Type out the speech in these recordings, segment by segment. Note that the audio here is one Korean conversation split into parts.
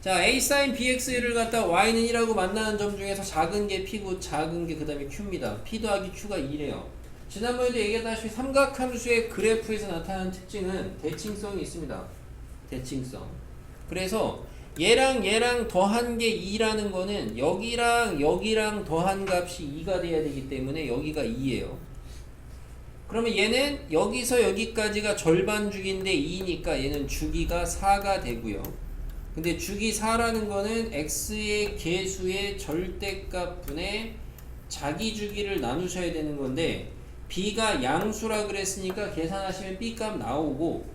자, a sin bx를 갖다 y는 1하고 만나는 점 중에서 작은 게 p고 작은 게 그 다음에 q입니다. p 더하기 q가 2래요. 지난번에도 얘기했다시피 삼각함수의 그래프에서 나타나는 특징은 대칭성이 있습니다. 대칭성. 그래서 얘랑 얘랑 더한 게 2라는 거는 여기랑 여기랑 더한 값이 2가 돼야 되기 때문에 여기가 2예요. 그러면 얘는 여기서 여기까지가 절반 주기인데 2니까 얘는 주기가 4가 되고요. 근데 주기 4라는 거는 x의 개수의 절대값 분의 자기 주기를 나누셔야 되는 건데 b가 양수라 그랬으니까 계산하시면 b 값 나오고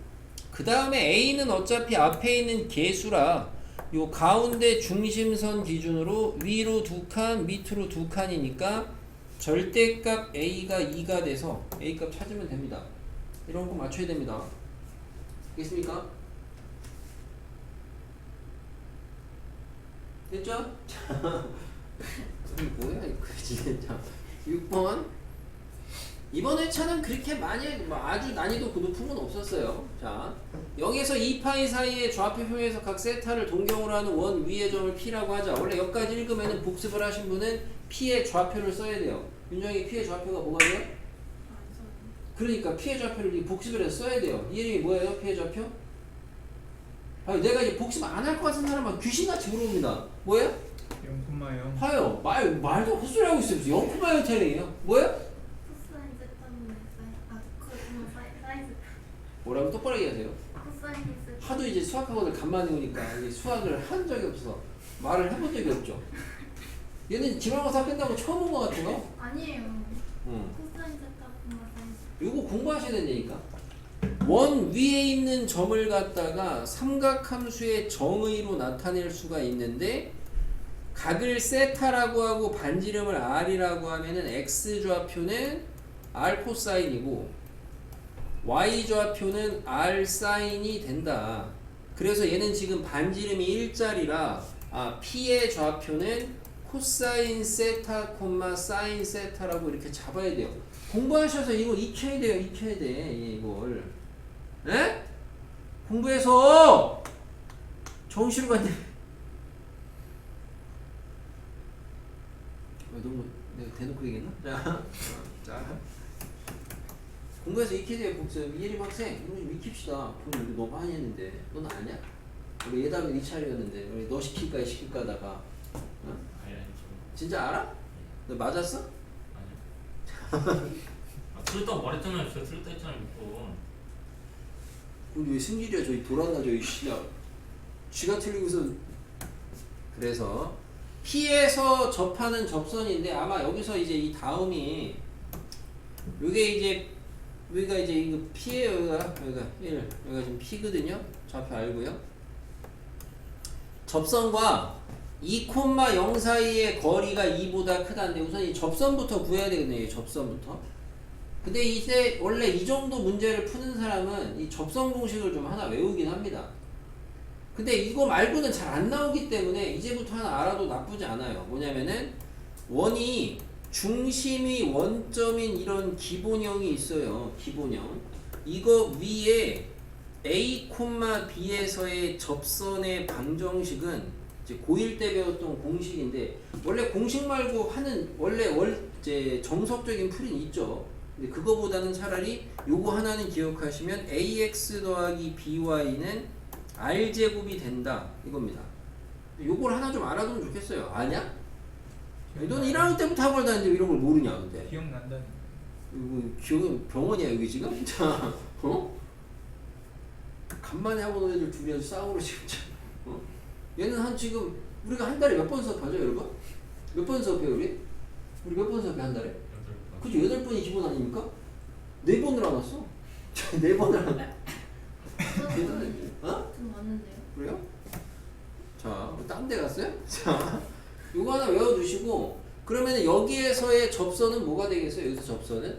그 다음에 a는 어차피 앞에 있는 개수라 요 가운데 중심선 기준으로 위로 두 칸, 밑으로 두 칸이니까 절대값 a가 2가 돼서 a 값 찾으면 됩니다. 이런 거 맞춰야 됩니다. 알겠습니까? 됐죠? 자, 이게 뭐야 이거 진짜 6번 이번 회차는 그렇게 많이 뭐 아주 난이도 높은 건 없었어요. 자, 0에서 2파이 사이의 좌표 표에서 각 세타를 동경으로 하는 원 위의 점을 P라고 하자. 원래 여기까지 읽으면 복습을 하신 분은 P의 좌표를 써야 돼요. 윤정이 P의 좌표가 뭐가 돼요? 그러니까 P의 좌표를 이 복습을 해서 써야 돼요. 이 이름이 뭐예요? P의 좌표? 아, 내가 이제 복습 안 할 것 같은 사람은 귀신같이 물어봅니다. 뭐예요? 0,0 봐요. 말, 말도 헛소리 하고 있어요. 무슨 영쿠바이오 텔레이요? 뭐예요? 코사인 아 뭐라고 똑바로 얘기하세요. 코사인 세타 하도 이제 수학학원을 간만에 오니까 이게 수학을 한 적이 없어서 말을 해본 적이 없죠. 얘는 기말고사 끝나고 처음 온 것 같은 거? 아니에요 응. 코사인 요거 공부하셔야 된다니까. 원 위에 있는 점을 갖다가 삼각함수의 정의로 나타낼 수가 있는데 각을 세타라고 하고 반지름을 r이라고 하면은 x 좌표는 r 코사인이고 y 좌표는 r 사인이 된다. 그래서 얘는 지금 반지름이 1짜리라 아 p의 좌표는 코사인 세타 콤마 사인 세타라고 이렇게 잡아야 돼요. 공부하셔서 이거 익혀야 돼요. 익혀야 돼. 예, 이걸. 에? 공부해서 정시로 갔네. 왜 너무 내가 대놓고 얘기했나? 자, 자. 공부해서 돼요. 복습. 이혜림 학생, 이거 좀 익힙시다. 돈 우리 너무 많이 했는데. 넌 아냐? 우리 예담이 네 차례였는데 우리 너 시킬까 시킬까 하다가 어? 아니 아니 저 진짜 알아? 너 맞았어? 아니요. 아, 틀렸다고 말했잖아요. 제가 틀렸다 했잖아요. 몇 우리 왜 승질이야? 저기 돌았나 저기 씨야 쥐가 틀리고서 그래서 P에서 접하는 접선인데 아마 여기서 이제 이 다음이 요게 이제 여기가 이제 이거 P에요 여기가. 여기가 1 여기가 지금 P거든요. 좌표 알고요. 접선과 2,0 사이의 거리가 2보다 크다는데 우선 이 접선부터 구해야 이 접선부터 근데 이제 원래 이 정도 문제를 푸는 사람은 이 접선 공식을 좀 하나 외우긴 합니다. 근데 이거 말고는 잘 안 나오기 때문에 이제부터 하나 알아도 나쁘지 않아요. 뭐냐면은 원이 중심이 원점인 이런 기본형이 있어요. 기본형. 이거 위에 A, B에서의 접선의 방정식은 이제 고1 때 배웠던 공식인데 원래 공식 말고 하는 원래 월 이제 정석적인 풀이는 있죠. 근데 그거보다는 차라리 요거 하나는 기억하시면 ax 더하기 by는 r 제곱이 된다 이겁니다. 요걸 하나 좀 알아두면 좋겠어요. 아냐? 넌 1학년 때부터 학원 다니는데 이런 걸 모르냐 근데. 기억난다니 이거 기억이 병원이야 여기 지금? 자, 어? 간만에 온 애들 둘이 아주 싸우러 지금 참, 어? 얘는 한 지금 우리가 한 달에 몇 번 수업하죠 여러분? 몇 번 수업해요 우리? 우리 몇 번 수업해 한 달에? 번. 그죠 여덟 번이 기본 아닙니까? 네 번을 안 왔어. 네 번을 안 왔어. 대단해. 어? 좀 많은데요 그래요? 자, 딴 데 갔어요? 자, 요거 하나 외워두시고 그러면 여기에서의 접선은 뭐가 되겠어요? 여기서 접선은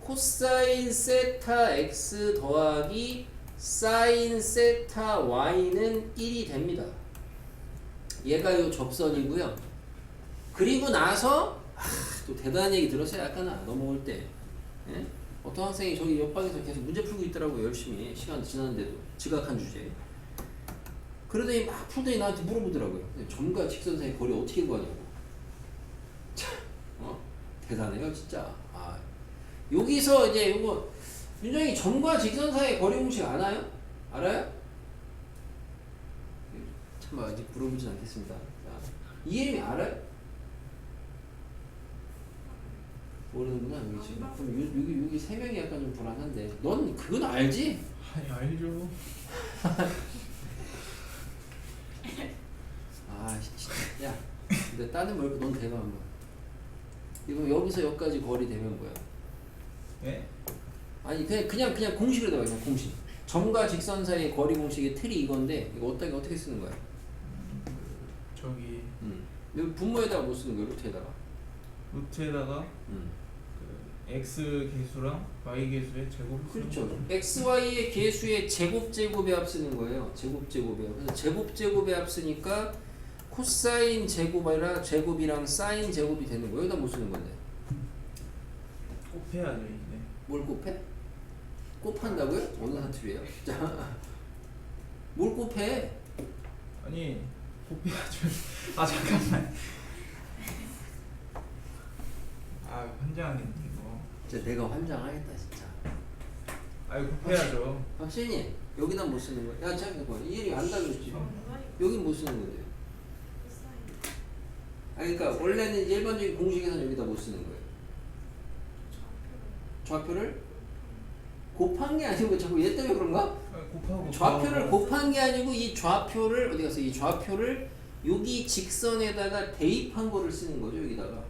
코사인 세타 x 더하기 사인 세타 y는 1이 됩니다. 얘가 요 접선이고요. 그리고 나서 아, 또 대단한 얘기 들었어요. 아까나 넘어올 때. 예? 어떤 학생이 저기 옆방에서 계속 문제 풀고 있더라고요. 열심히 시간 지났는데도 지각한 주제. 그러더니 막 풀더니 나한테 물어보더라고요. 점과 직선 사이 거리 어떻게 구하냐고. 참, 어? 대단해요, 진짜. 아, 여기서 이제 이거 윤정이 점과 직선 사이 거리 공식 아나요? 알아요? 참 아직 물어보진 않겠습니다. 자, 이해림이 알아요? 모르는구나 여기 지금. 그럼 요, 여기 여기 세 명이 약간 좀 불안한데. 넌 그건 알지? 아니 알죠. 아 진짜 야 근데 다른 말고 넌 대봐 한번 이거 여기서 여기까지 거리 되면 뭐야 예? 아니 그냥 그냥 그냥 공식으로 대봐 그냥 공식 점과 직선 사이의 거리 공식의 틀이 이건데 이거 어떻게 어떻게 쓰는 거야 저기 음. 여기 분모에다가 못 쓰는 거야 루트에다가 루트에다가 음. 그 x 계수랑 y 계수의 제곱 그렇죠 x, y의 계수의 제곱 제곱의 합 쓰는 거예요 제곱 제곱의 합 그래서 제곱 제곱의 합 쓰니까 코사인 제곱 아니라 제곱이랑 사인 제곱이 되는 거예요 여기다 못 쓰는 건데 곱해야죠 이제. 뭘 곱해? 곱한다고요? 어느 사투리예요? 자, 뭘 곱해? 아니 곱해야죠. 아 잠깐만. 아 환장하겠네 이거. 진짜 내가 환장하겠다 진짜. 아이 곱해야죠. 확실히 여기다 못 쓰는 거야. 야 잠깐만 이해이 안 달렸지. 어, 여기 못 쓰는 건데요. 아 그러니까 원래는 일반적인 공식에서는 여기다 못 쓰는 거예요. 좌표를 곱한 게 아니고 자꾸 얘 때문에 그런가? 아, 곱하고 좌표를. 곱한 게 아니고 이 좌표를 어디 갔어? 이 좌표를 여기 직선에다가 대입한 거를 쓰는 거죠 여기다가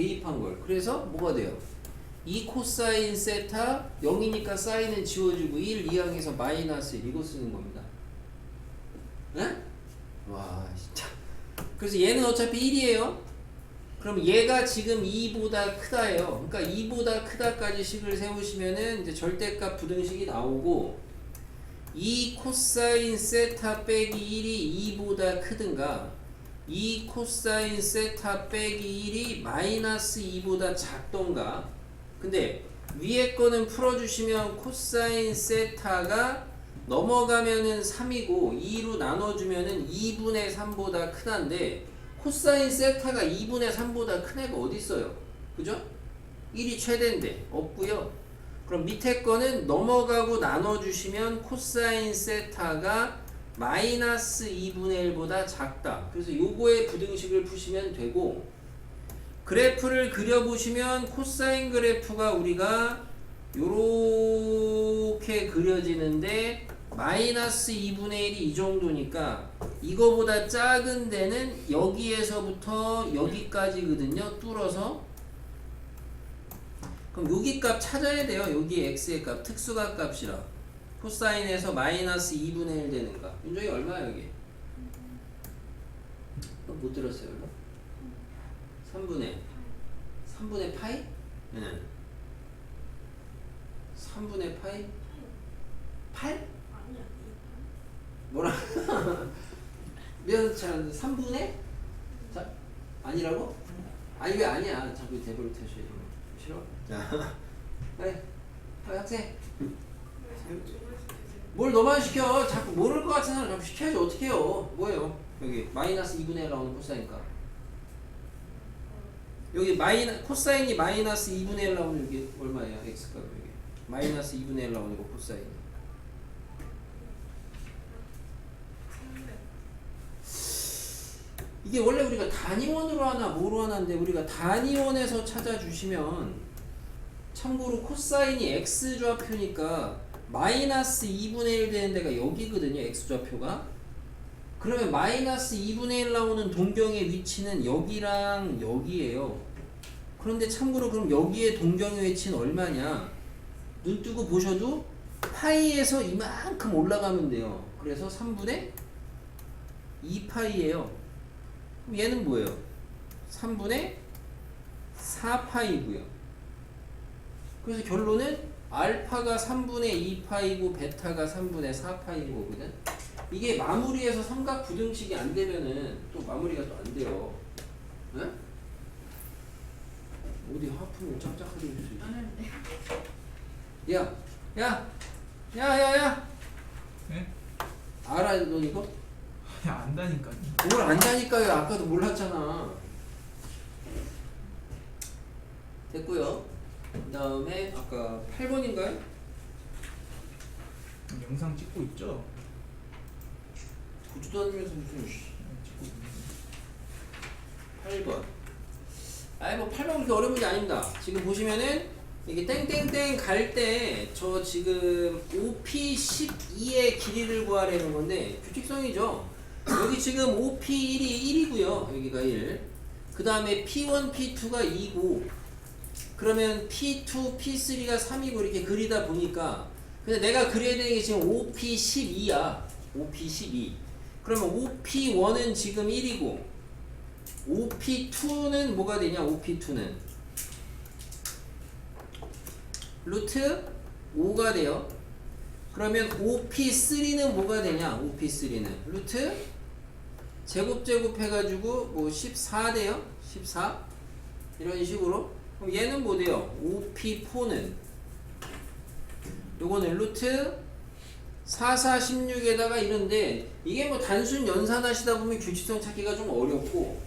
대입한 걸. 그래서 뭐가 돼요? 2 코사인 세타 0이니까 사인은 지워주고 1 2항에서 마이너스 1 이거 쓰는 겁니다. 네? 와 진짜. 그래서 얘는 어차피 1이에요. 그럼 얘가 지금 2보다 크다예요. 그러니까 2보다 크다까지 식을 세우시면은 이제 절대값 부등식이 나오고 2 코사인 세타 빼기 1이 2보다 크든가 2 코사인 세타 빼기 1이 마이너스 2보다 작던가 근데 위에 거는 풀어주시면 코사인 세타가 넘어가면은 3이고 2로 나눠주면은 2분의 3보다 크다인데 코사인 세타가 2분의 3보다 큰 애가 어디 있어요? 그죠? 1이 최대인데 없고요. 그럼 밑에 거는 넘어가고 나눠주시면 코사인 세타가 마이너스 2분의 1보다 작다. 그래서 요거의 부등식을 푸시면 되고 그래프를 그려보시면 코사인 그래프가 우리가 요렇게 그려지는데 마이너스 2분의 1이 이 정도니까 이거보다 작은 데는 여기에서부터 여기까지거든요. 뚫어서 그럼 여기 값 찾아야 돼요. 여기 x의 값 특수각 값이라 코사인에서 마이너스 2분의 1 되는 값. 윤정이 얼마야 여기? 어, 못 들었어요. 얼마? 3분의 3분의 파이? 네. 3분의 파이? 8? 뭐라? 미안, 잘 3분의? 자, 아니라고? 아니 왜 아니야? 자꾸 대보를 태셔 싫어? 자, 그래, 아, 학생. 뭘 너만 시켜? 자꾸 모를 것 같은 사람 자꾸 시켜야지 어떻게 해요? 뭐예요? 여기 마이너스 2분의 1 나오는 코사인값. 여기 마이너 코사인이 마이너스 2분의 1 나오는 여기 얼마예요? x 값 여기 마이너스 2분의 1 나오는 거 코사인. 이게 원래 우리가 단위원으로 하나 뭐로 하나인데 우리가 단위원에서 찾아주시면 참고로 코사인이 x 좌표니까 마이너스 2분의 1 되는 데가 여기거든요 x 좌표가. 그러면 마이너스 2분의 1 나오는 동경의 위치는 여기랑 여기에요. 그런데 참고로 그럼 여기에 동경의 위치는 얼마냐? 눈 뜨고 보셔도 파이에서 이만큼 올라가면 돼요. 그래서 3분의 2파이예요. 그럼 얘는 뭐예요? 3분의 4파이고요. 그래서 결론은 알파가 3분의 2파이고 베타가 3분의 4파이인 거거든. 이게 마무리해서 삼각 부등식이 안 되면은 또 마무리가 또 안 돼요. 응? 어디 하품을 짝짝하게 해줄 수 있어? 야, 야, 야, 야, 야. 네? 알아 너 이거? 아니 안다니까요. 뭘 안다니까요 아까도 몰랐잖아 됐고요 그 다음에 아까 8번인가요? 영상 찍고 있죠? 보지도 않으면서 무슨 씨. 네, 찍고 있는데. 8번. 아이 뭐 8번 그렇게 어려운 문제 아닙니다. 지금 보시면은 이게 땡땡땡 갈 때 저 지금 OP12의 길이를 구하려는 건데 규칙성이죠. 여기 지금 OP1이 1이고요. 여기가 1. 그 다음에 P1, P2가 2고 그러면 P2, P3가 3이고 이렇게 그리다 보니까 근데 내가 그려야 되는 게 지금 OP12야. OP12. 그러면 OP1은 지금 1이고 OP2는 뭐가 되냐? OP2는 루트 5가 돼요. 그러면 OP3는 뭐가 되냐? OP3는 루트 제곱 제곱 해가지고 뭐 14 돼요. 14 이런 식으로 그럼 얘는 뭐 돼요? OP4는 요거는 루트 4, 4, 16에다가 이런데 이게 뭐 단순 연산하시다 보면 규칙성 찾기가 좀 어렵고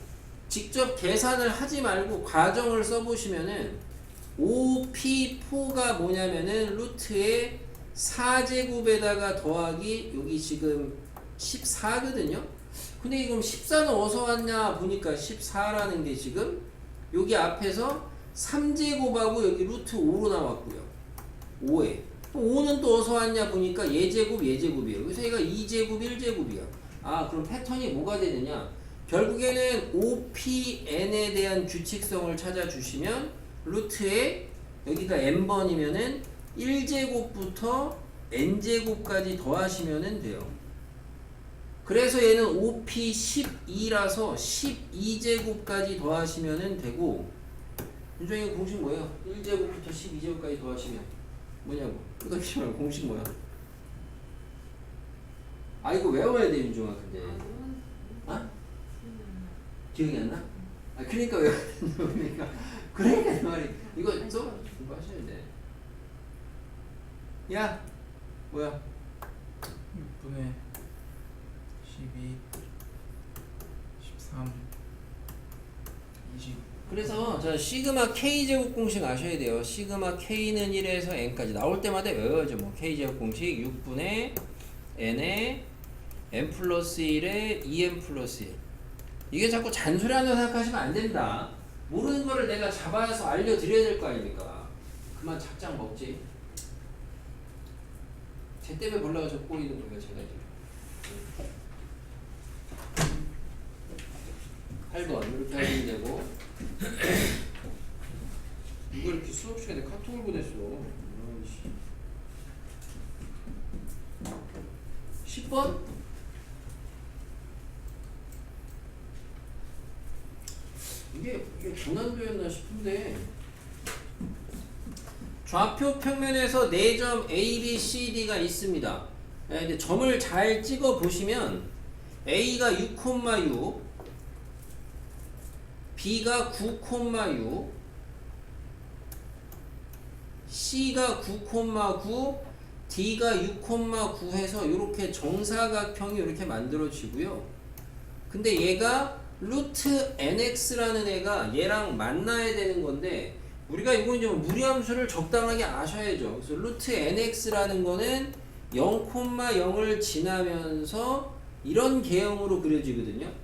직접 계산을 하지 말고 과정을 써보시면은 OP4가 뭐냐면은 루트의 4제곱에다가 더하기 여기 지금 14거든요 근데 이건 14는 어디서 왔냐 보니까 14라는 게 지금 여기 앞에서 3제곱하고 여기 루트 5로 나왔고요. 5에. 5는 또 어디서 왔냐 보니까 예제곱 예제곱이에요. 그래서 얘가 2제곱 1제곱이야. 아 그럼 패턴이 뭐가 되느냐? 결국에는 OPN에 대한 규칙성을 찾아주시면 루트에 여기가 n번이면은 1제곱부터 n제곱까지 더하시면 돼요. 그래서 얘는 OP12라서 12제곱까지 더하시면 되고 윤종이 공식 뭐예요? 1제곱부터 12제곱까지 더하시면 뭐냐고 끄덕이지 말고 공식 뭐야? 아 이거 외워야 돼 윤종아 근데 아? 기억이 안 나? 아 그러니까 왜 그러니까 그러니까 그 말이 이거 써 공부하셔야 돼. 야 뭐야? 6분의 12 13 20 그래서 자 시그마 k 제곱 공식 아셔야 돼요. 시그마 k는 1에서 n까지 나올 때마다 외워야죠. 뭐 k 제곱 공식 6분의 n에 n 플러스 1에 2n 플러스 1. 이게 자꾸 잔소리한다고 생각하시면 안 됩니다. 모르는 거를 내가 잡아서 알려드려야 될 거 아닙니까? 그만 작작 먹지. 쟤 때문에 몰라가 저 꼬이는 거예요, 제가 지금. 8번 이렇게 하시면 되고 누가 이렇게 수업 시간에 카톡을 보냈어 아이씨. 10번 이게 이게 고난도였나 싶은데 좌표 평면에서 4점 A, B, C, D가 있습니다. 예, 근데 점을 잘 찍어 보시면 A가 6,6 B가 9,6 C가 9,9 D가 6,9 해서 이렇게 정사각형이 이렇게 만들어지고요. 근데 얘가 루트 nx라는 애가 얘랑 만나야 되는 건데 우리가 이건 좀 무리함수를 적당하게 아셔야죠. 그래서 루트 nx라는 거는 0,0을 지나면서 이런 개형으로 그려지거든요.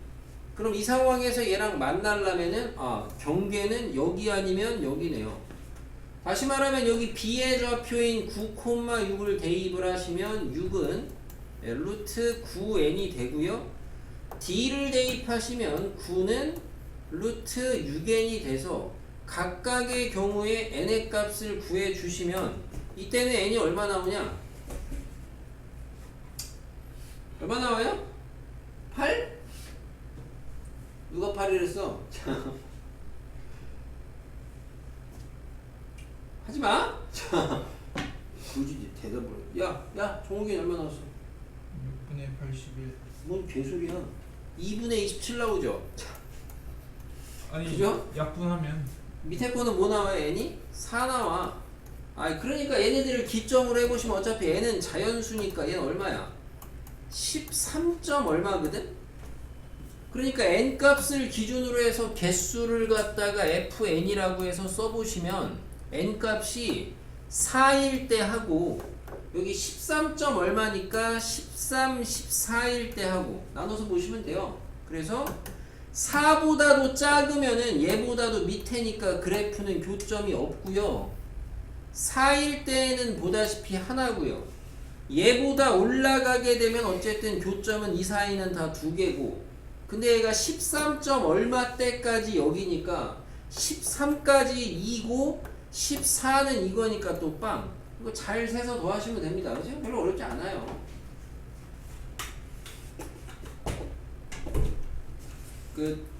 그럼 이 상황에서 얘랑 만나려면은 아 경계는 여기 아니면 여기네요. 다시 말하면 여기 b의 좌표인 9,6을 대입을 하시면 6은 루트 9n이 되고요. d를 대입하시면 9는 루트 6n이 돼서 각각의 경우에 n의 값을 구해 주시면 이때는 n이 얼마 나오냐? 얼마 나와요? 8? 누가 8이랬어? 하지 마. 자, 굳이 대답을. 해. 야, 야, 종욱이 얼마 나왔어? 6분의 81 뭔 개소리야? 2분의 27 나오죠? 아니 그죠? 약분하면 밑에 거는 뭐 나와요? n이? 4 나와. 아, 그러니까 얘네들을 기점으로 해보시면 어차피 n은 자연수니까 얘는 얼마야? 13 점 얼마거든? 그러니까 n 값을 기준으로 해서 개수를 갖다가 fn이라고 해서 써보시면 n 값이 4일 때 하고 여기 13점 얼마니까 13, 14일 때 하고 나눠서 보시면 돼요. 그래서 4보다도 작으면은 얘보다도 밑에니까 그래프는 교점이 없고요. 4일 때는 보다시피 하나고요. 얘보다 올라가게 되면 어쨌든 교점은 이 사이는 다 두 개고 근데 얘가 13점 얼마 때까지 여기니까 13까지 2고 14는 이거니까 또 빵. 이거 잘 세서 더하시면 됩니다. 그죠? 별로 어렵지 않아요. 끝.